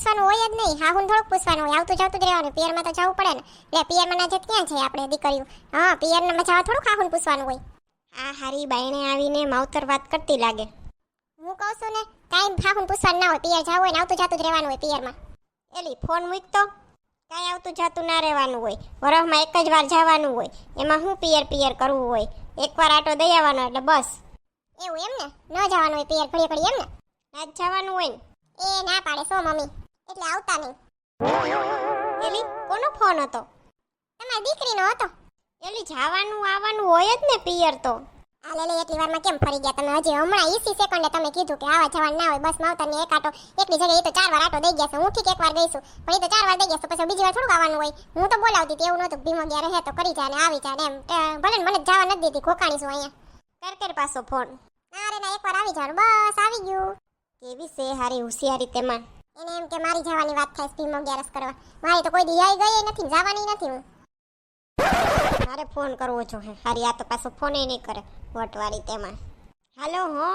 પૂછવાનું હોય જ નહીં. હાહુન થોડુંક પૂછવાનું હોય. આવતું જતું જ રહેવાનું. પિયરમાં તો જવું પડે ને. એટલે પિયરમાં ના જત ક્યાં છે આપણે દીકરીઓ. હા પિયરમાં જવા થોડુંક હાહુન પૂછવાનું હોય. આ હારી બાયણે આવીને માવતર વાત કરતી લાગે. હું કહું છું ને કાંઈ હાહુન પૂછવાનું ના હોય. પિયર જવું હોય ને આવતું જતું જ રહેવાનું હોય પિયરમાં. એલી ફોન મૂકતો? કાંઈ આવતું જાતું ના રહેવાનું હોય. વરફમાં એક જ વાર જવાનું હોય. એમાં હું પિયર પિયર કરવું હોય? એકવાર આટો દઈ આવવાનો એટલે બસ. એવું એમ ને? ન જવાનું હોય પિયર ઘડી ઘડીએ એમ ને? ના જવાનું હોય ને. એ ના પાડે સો મમ્મી? એટલે આવતા નહીં. એલી, કોનો ફોન હતો? તમારી દીકરીનો હતો. એલી, જવાનું આવવાનું હોય જ ને પિયર તો. આ લે એટલી વારમાં કેમ ફરી ગયા તમે? હજી હમણાં ઈસી સેકન્ડે તમે કીધું કે આવા જવાનું ના હોય બસ માવતરની એક આટો એકની જગ્યાએ તો ચાર વાર આટો દઈ ગયા છે. હું ઠીક એક વાર ગઈશું પણ એ તો ચાર વાર દઈ ગયા છે પછી બીજી વાર થોડું આવવાનું હોય. હું તો બોલાવતી હતી, એવું નહોતું ભીમો ગયા રહે તો કરી જાય ને આવી જાય એમ. ભલે મને જવા નથી દીધી ખોકાણીશું અહીંયા. કર કર પાછો ફોન. ના રે, ના, એકવાર આવી જાય બસ આવી ગયું. કેવી છે હારી, હોશિયારી તેમાં. એને એમ કે મારી જવાની વાત થાય સ્પીમ અગિયારસ કરવા. મારી તો કોઈ દી આઈ ગઈ નથી, જવાની નથી હું. મારે ફોન કરવો જો હે. હારી, આ તો પાછો ફોન નહીં કરે વટવાળી તેમાં. હાલો, હો.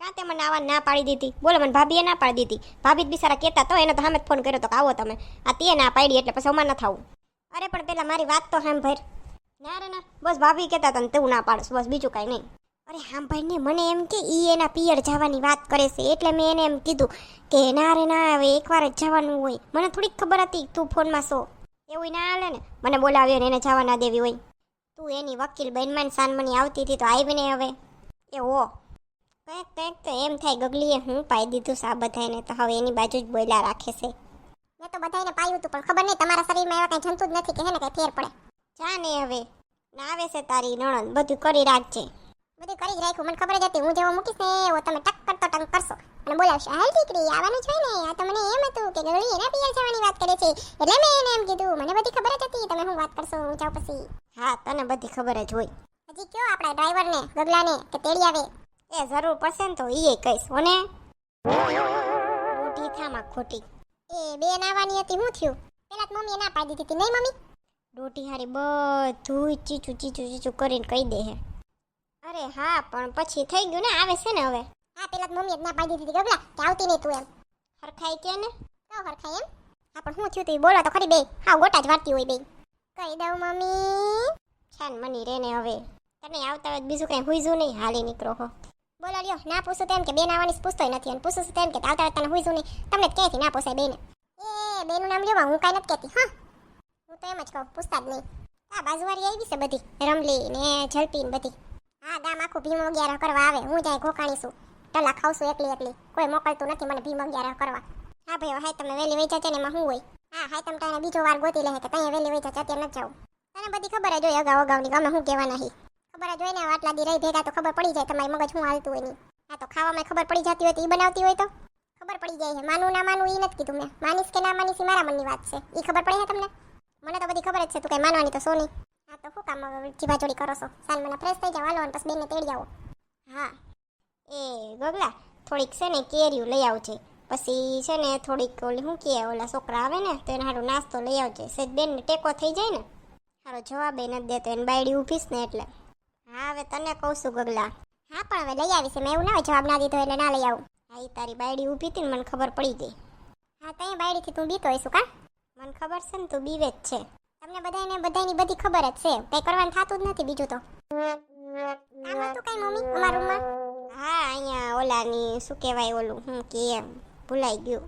કાં તે મને આવા ના પાડી દીધી? બોલો, મને ભાભીએ ના પાડી દીધી. ભાભી જ બિચારા કહેતા તો એને તો સામે ફોન કર્યો તો આવો તમે. આ તે ના પાડી એટલે પછી અમાર ન થવું. અરે, પણ પેલા મારી વાત તો હેમ ભાઈ ના રે ના. બસ ભાભી કહેતા તને તું ના પાડશ બસ બીજું કાંઈ નહીં. અરે હા ભાઈને મને એમ કે ઈ એના પિયર જવાની વાત કરે છે, એટલે મેં એને એમ કીધું કે ના રે, ના, હવે એકવાર જ જવાનું હોય. મને થોડીક ખબર હતી તું ફોનમાં સો એવું ના હાલે ને? મને બોલાવ્યો ને એને જવા ના દેવી હોય. તું એની વકીલ બહેનમાં સાનમની આવતી હતી તો આવી ને હવે. એ ઓ કંઈક કંઈક તો એમ થાય ગગલીએ હું પાઈ દીધું સા બધાને તો હવે એની બાજુ જ બોલ્યા રાખે છે. મેં તો બધાને પાયું હતું, પણ ખબર નહીં તમારા શરીરમાં એવા કંઈ જંતુ જ નથી કે હે ને કઈ ફેર પડે. જા ને હવે. ના આવે છે તારી નણંદ, બધું કરી રાખજે. બધું કરી જ રાખ્યું મને ખબર જ હતી. હું જેવો મૂકીશ ને એવો તમે ટક તો ટંગ કરશો. અને બોલાવશો હાલ દીકરી આવવાનું છે ને. આ તો મને એમ હતું કે ગળી એના પિયર જવાની વાત કરે છે. એટલે મેં એને એમ કીધું. મને બધી ખબર જ હતી. તમે હું વાત કરશો? હું જાઉં પછી. હા તને બધી ખબર જ હોય. હજી કયો આપણા ડ્રાઈવરને ગગલાને કે તેડી આવે? એ જરૂર પડશે ને તો ઈએ કહીશ ઓને મોટી થામાં ખોટી. એ બેન આવવાની હતી. હું થયું? પેલા મમ્મીએ ના પાડી દીધી હતી. નહીં મમ્મી? રોટી હારી બધું ચીચું ચીચું ચીચું કરીને કહી દે હે. અરે હા પણ પછી થઈ ગયું ને આવે છે ને હવે. હા પેલા તો મમ્મીએ જ ના પાડી દીધી હતી કે આવતી નહીં તું એમ. હરખાઈ કે ને? તો હરખાઈ એમ? હા પણ હું થયું તું બોલો તો ખરી બે હા ગોટા જ વાળતી હોય બે કહી દઉં મમ્મી? છાન મની રે ને હવે. તમે આવતા હોય બીજું કઈ હુઈજું નહીં હાલી નીકળો હો. બોલો લ્યો ના પૂછું તેમ કે બેન આવવાની પૂછતો નથી અને પૂછું તેમ કે આવતા તને હુઈશું નહીં તમને જ ક્યાંથી ના પૂછાય બેન એ બેનું નામ લેવા હું કાંઈ નથી કહેતી હા. હું તો એમ જ કહું પૂછતા જ નહીં આ બાજુવાળી આવી છે બધી રમલી ને ઝડપી ને બધી. હા ગામ આખું ભીમ અગિયાર કરવા આવે. હું જાય ઘોકાણી છું. ટલા ખાવશું એકલી એકલી. કોઈ મોકલતું નથી મને ભીમ અગિયાર કરવા. હા ભાઈ, હાય, તમે વહેલી વહી જશે ને એમાં હું હોય? હા, હાય, તમે તારે બીજો વાર ગોતી લે કે ત્યાં વહેલી વહી જશે અત્યારે નથી જાઉં તને બધી ખબર જ હોય અગાઉ અગાઉની ગમે શું કહેવાના નહીં ખબર જ ને, આટલા દી રહી ભેગા તો ખબર પડી જાય તમારી મગજ શું હાલતું હોય નહીં હા, તો ખાવામાં ખબર પડી જતી હોય તો ઈ બનાવતી હોય તો? ખબર પડી જાય છે માનું ના માનું એ નથી કીધું મેં. માનીશ કે ના માનીશ મારા મનની વાત છે. એ ખબર પડે છે તમને? મને તો બધી ખબર જ છે, તું કઈ માનવાની તો સો નહીં. હા તો શું કામ ચીબાચોડી કરો છો. સાલ મને ફ્રેશ થઈ જાવ હાલો અને પછી બેનને તેડી આવો. હા. એ ગગલા, થોડીક છે ને કેરીઓ લઈ આવજે. પછી છે ને થોડીક ઓલી શું કહે ઓલા છોકરા આવે ને, તો એને સારું નાસ્તો લઈ આવજે. સેજ બેનને ટેકો થઈ જાય ને. હારો જવાબ એ નથી દેતો, એને બાયડી ઊભીશ ને એટલે. હા, હવે તને કહું છું ગગલા. હા, પણ હવે લઈ આવીશ મેં એવું ના જવાબ ના દીધો એટલે ના લઈ આવું. હા એ તારી બાયડી ઊભી હતી ને, મને ખબર પડી ગઈ. હા ત્યાં બાયડીથી તું બીતો હોઈશું કા? મને ખબર છે ને, તું બીવે જ છે. તમને બધાને બધાની બધી ખબર જ છે. કઈ કરવાનું થતું જ નથી બીજું તો. કામ હતું કઈ મમ્મી અમારા રૂમમાં? હા અહીંયા ઓલાની શું કહેવાય ઓલું હું કે ભૂલાઈ ગયું.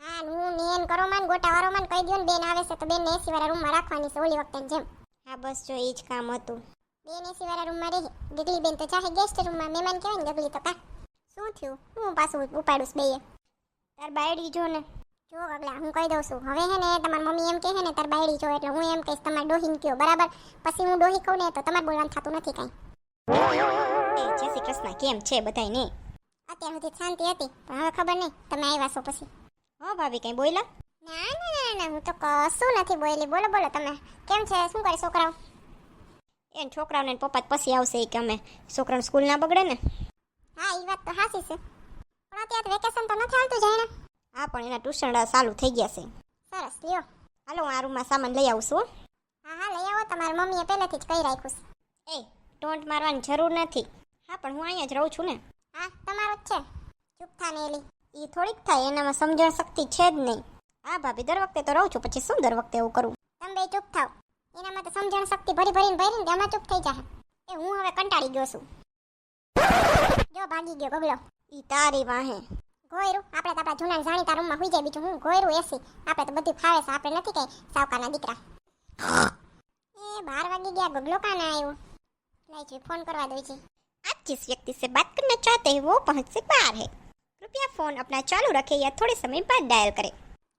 હા હું નેન કરો માન ગોટા વાળો માન કહી દો ને બેન આવે છે તો બેન એસી વાળા રૂમમાં રાખવાની છે ઓલી વખતે જેમ. હા બસ જો એ જ કામ હતું. બેન એસી વાળા રૂમમાં રહી. ગગલી બેન તો ચાહે ગેસ્ટ રૂમમાં મહેમાન કહેવાય ને ગગલી તો કા. શું થયું? હું પાછું ઉપાડું બે તાર બાયડી જો ને. જો ગગલા હું કહી દઉં છું. હવે હે ને તમારી મમ્મી એમ કહે છે ને તાર બાયડી જો. એટલે હું એમ કહીશ તમારે ડોહીને કયો. બરાબર? પછી હું ડોહી કહું ને તો તમારે બોલવાનું થતું નથી કાંઈ. જય શ્રી કૃષ્ણ. કેમ છે બધાય ને અત્યાર સુધી શાંતિ હતી પણ હવે ખબર નહીં તમે આવ્યા છો પછી. હો ભાભી કઈ બોલ્યા? ના ના ના ના હું તો કશું નથી બોલી. બોલો બોલો તમે. કેમ છે? શું કરે છોકરાઓ? એન છોકરાઓને પપ્પા પછી આવશે કે અમે છોકરાને સ્કૂલ ના બગડે ને? હા એ વાત તો હાસી છે. પણ અત્યારે વેકેશન તો નથી હાલતું જાય ને હા પણ એના ટ્યુશન ચાલુ થઈ ગયા છે. સરસ લ્યો. હાલો હું આ રૂમમાં સામાન લઈ આવું છું હા. હા લઈ આવો. તમારી મમ્મીએ પહેલેથી જ કહી રાખ્યું છે. એ ટોન્ટ મારવાની જરૂર નથી. હા પણ હું અહીંયા જ રહું છું ને. હા તમારો જ છે. ચૂપ થા એલી. એ થોડીક થાય એનામાં સમજણ શક્તિ છે જ નહીં. હા ભાભી દર વખતે તો રહું છું પછી શું દર વખતે એવું કરું? તમે બે ચૂપ થાવ એનામાં તો સમજણ શક્તિ ભરી ભરીને ભરીને એમાં ચૂપ થઈ જાય એ હું હવે કંટાળી ગયો છું. જો ભાગી ગયો ગગલો ઈ તારી વાહે. ગોયરું? આપણે તો આપણા જૂના જાણીતા રૂમમાં હોઈ જાય બીજું હું ગોયરું એસી? આપણે તો બધું ખાવે છે આપણે નથી કઈ સાવકાના દીકરા. એ બાર વાગી ગયા ગગલો કાના આવ્યો લાઈજી ફોન કરવા દો છે આપ जिस વ્યક્તિ સે બાત કરના ચાહતે હે વો પહોંચ સે બહાર હે. કૃપયા ફોન અપના ચાલુ રખે યા થોડે સમય બાદ ડાયલ કરે.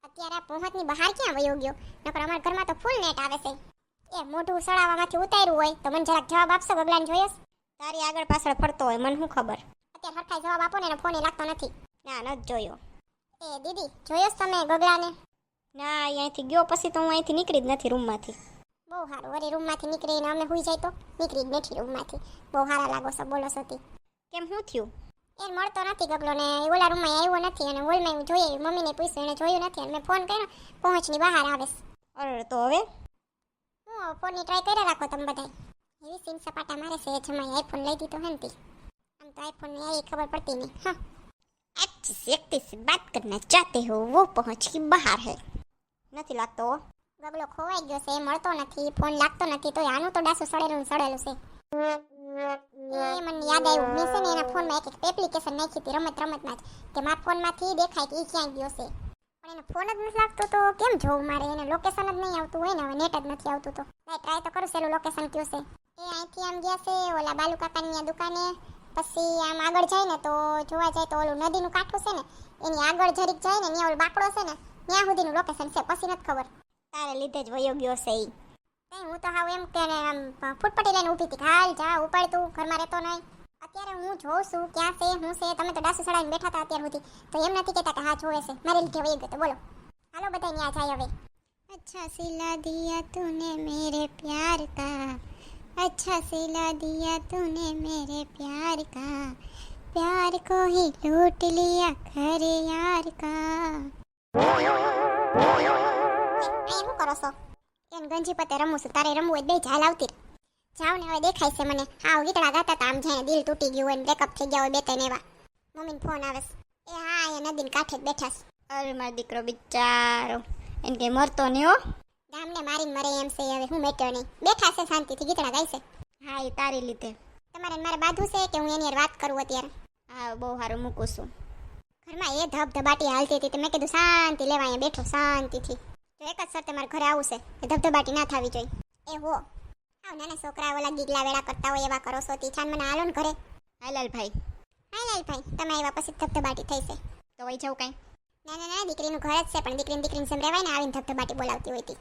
અત્યારે પહોંચની બહાર ક્યાં વયો ગયો? નકર અમારા ઘરમાં તો ફૂલ નેટ આવે છે. એ મોઢું સળાવામાંથી ઉતાર્યું હોય તો મને જરાક જવાબ આપશો ગગલાને જોઈશ? તારી આગળ પાછળ ફરતો હોય મને શું ખબર? અત્યારે સરખાઈ જવાબ આપો ને એને ફોન લાગતો નથી. ના ન જોયો. એ દીદી જોયો તમે ગગડાને? ના અહીંયાથી ગયો પછી તો હું અહીંથી નીકળી જ નથી રૂમમાંથી. બહુ સારું વળી રૂમમાંથી નીકળીને અમે હુઈ જાય તો નીકળી જ બેઠી રૂમમાંથી. બહુ સારા લાગો છો બોલો સતી. કેમ શું થયું? એ મળતો નથી ગગલો ને એ ઓલા રૂમમાં આવ્યો નથી અને હોલમાં હું જોઈએ મમ્મીને પૂછ્યું એને જોયું નથી અને મેં ફોન કર્યો પહોંચની બહાર આવે અરે તો હવે? હું ફોનની ટ્રાય કરી રાખો તમે બધા એવી સીન સપાટા મારે છે એ જમાઈ આઈફોન લઈ દીધો હે ને. આમ તો આઈફોનની આવી ખબર પડતી નહીં હા. जिस व्यक्ति से बात करना चाहते हो वो पहुंच के बाहर है નથી લાગતો હો. ગગલો ખોવાઈ ગયો છે એ મળતો નથી ફોન લાગતો નથી તો આનું તો ડાસું સડેલું ને સડેલું છે એ મને યાદ આવ્યું મેં છે ને એના ફોનમાં એક એક એપ્લિકેશન નાખી હતી રમત રમતમાં જ કે મારા ફોનમાંથી દેખાય કે એ ક્યાંય ગયો છે પણ એને ફોન જ નથી લાગતો તો કેમ જોવું મારે એને લોકેશન જ નહીં આવતું હોય ને હવે નેટ જ નથી આવતું તો મેં ટ્રાય તો કરું સેલું લોકેશન કયું છે એ અહીંથી આમ ગયા છે ઓલા બાલુ કાકાની ત્યાં દુકાને પછી આમ આગળ જાય ને તો જોવા જાય તો ઓલું નદીનું કાંઠું છે ને, એની આગળ જરીક જાય ને ત્યાં ઓલું બાકડો છે ને, ત્યાં સુધીનું લોકેશન છે, પછી નથી ખબર. તારે લીધે જ વયો ગયો છે એ હું તો હાવ એમ કે આમ ફૂટપટી લઈને ઊભી હતી હાલ જા ઉપાડ તું ઘરમાં રહેતો નહીં. અત્યારે હું જોઉં છું ક્યાં છે, હું છે, તમે તો ડાસુ ચડાવીને બેઠા હતા અત્યાર સુધી. તો એમ નથી કહેતા કે હા જોવે છે. મારે લીધે વહી ગયો બોલો. હાલો બધા ત્યાં જાય હવે. અચ્છા સિલા દિયા તુને મેરે પ્યાર કા. અચ્છા સિલા દિયા તૂને મેરે પ્યાર કા પ્યાર કો ही लूट लिया घर यार का એ શું કરો છો એન ગંજી પતે રમું છું તારે રમવું હોય તો બે ઝાલ આવતી રહે. જાવ ને હવે દેખાય છે મને હા ગીતડા ગાતા હતા આમ જાણે દિલ તૂટી ગયું હોય બ્રેકઅપ થઈ ગયા હોય બે ત્રણ એવા મમ્મીને ફોન આવે છે એ હા અહીંયા નદીને કાંઠે જ બેઠા છે અરે મારો દીકરો બિચારો એને કઈ મરતો નહીં હો ગામને મારીને મરે એમ છે હવે હું મેટ્યો નહીં. બેઠા છે શાંતિથી ગીતડા છે. હા એ તારી લીધે. તમારે મારે બાધું છે કે હું એની વાત કરું અત્યારે? હા બહુ સારું મૂકું છું. ઘરમાં એ ધબ ધબાટી હાલતી હતી તો મેં કીધું શાંતિ લેવા અહીંયા બેઠો શાંતિથી. તો એક જ સર તમારે ઘરે આવું છે એ ધબધબાટી ના થવી જોઈએ. એ હો. આવ નાના છોકરા ઓલા ગીગલા વેળા કરતા હોય એવા કરો છો તીછાન મને હાલો ને ઘરે. હાલાલ ભાઈ હાલાલ ભાઈ તમે આવ્યા પછી ધબધબાટી થઈ છે. તો વહી જાઉં કાંઈ? ના ના દીકરીનું ઘર જ છે, પણ દીકરીને દીકરીને રહેવાય ને, આવીને ધબધબાટી બોલાવતી હોય હતી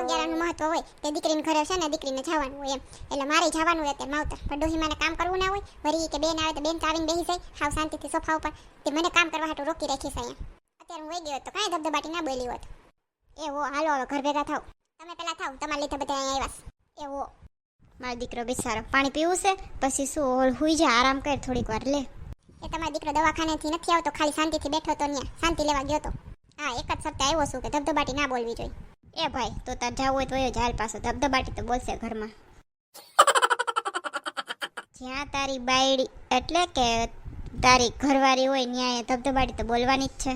અગિયારનું મહત્વ હોય, તે દીકરીને ઘરે છે ને, દીકરીને જવાનું હોય એમ. એટલે મારે જવાનું હોય અત્યારે માવતર. પણ ડોહીમાને કામ કરવું ના હોય, વરી કે બેન આવે તો બેન તો બેસી જાય, હાવ શાંતિથી સોફા ઉપર. તે મને કામ કરવા હાટું રોકી રાખીશ અહીંયા. અત્યારે હું વહી ગયો તો કાંઈ ધબધબાટી ના બોલી હોત. એ હો, હાલો હવે ઘર ભેગા થાવ. તમે પેલા થાવ, તમારા લીધે બધા અહીંયા આવ્યા એવો મારો દીકરો બિચારો પાણી પીવું છે, પછી શું, હોલ હુઈ જા, આરામ કર, થોડીક વાર લે. એ તમારો દીકરો દવાખાનેથી નથી આવતો, ખાલી શાંતિથી બેઠો તો ત્યાં શાંતિ લેવા ગયો તો. હા, એક જ સપ્તાહ આવ્યો છું કે ધબધબાટી ના બોલવી જોઈએ. એ ભાઈ, તો તાર જાવ હોય તો એ જા હાલ પાછો ધબધબાટી તો બોલશે ઘરમાં. જ્યાં તારી બાયડી, એટલે કે તારી ઘરવાળી હોય ત્યાં એ ધબધબાટી તો બોલવાની જ છે.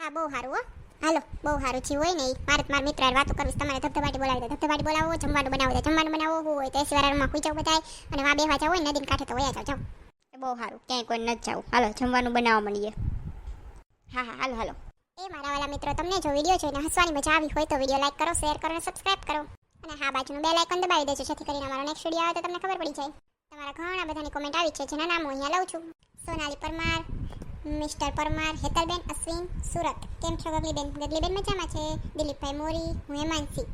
હા, બહુ સારું હો. હાલો, બહુ સારું છે હોય ને ઈ. મારે મિત્ર વાતો કરવી તમારે ધબધબાટી બોલાવી દે, ધબધબાટી બોલાવો, જમવાનું બનાવો દે, જમવાનું બનાવો હોય તો એસી વાળામાં જાવ બધાય. અને વા બેવા જાવ હોય નદીને કાંઠે તો વયા જાવ એ બહુ સારું. ક્યાંય કોઈ નથી જાવ હાલો, જમવાનું બનાવવા મળીએ હા હા, હાલો હાલો. એ મારા વાલા મિત્રો, તમને જો વીડિયો જોઈને હસવાની મજા આવી હોય તો વીડિયો લાઈક કરો, શેર કરો અને સબસ્ક્રાઈબ કરો. અને હા, બાજુનું બેલ આઇકન દબાવી દેજો, જેથી કરીને અમારો નેક્સ્ટ વીડિયો આવે તો તમને ખબર પડી જાય. તમારા ઘણા બધાની કોમેન્ટ આવી છે, જેના નામ હું અહીંયા લઉં છું. સોનાલી પરમાર, મિસ્ટર પરમાર, હેતલબેન અશ્વિન, સુરત. કેમ છો, ગગલીબેન? ગગલીબેન મજામાં છે? દિલીપભાઈ મોરી, હું હેમાંસી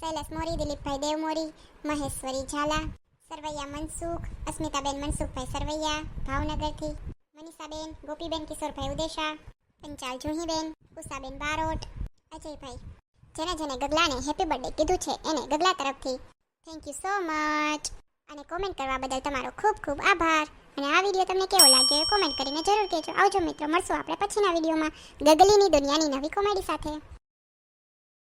શૈલેષ મોરી, દિલીપભાઈ દેવ મોરી મહેશ્વરી ઝાલા સરવૈયા મનસુખ, અસ્મિતાબેન મનસુખભાઈ સરવૈયા, ભાવનગરથી મનીષાબેન, ગોપીબેન, કિશોરભાઈ ઉદેશા, પંચાલ જુહીબેન, ઉષાબેન બારોટ, અજયભાઈ. જેને જેને ગગલાને હેપી બર્થડે કીધું છે, એને ગગલા તરફથી થેન્ક યુ સો મચ અને કોમેન્ટ કરવા બદલ તમારો ખૂબ ખૂબ આભાર. અને આ વીડિયો તમને કેવો લાગ્યો કોમેન્ટ કરીને જરૂર કહેજો. આવજો મિત્રો, મળશું આપણે પછીના વિડીયોમાં ગગલીની દુનિયાની નવી કોમેડી સાથે.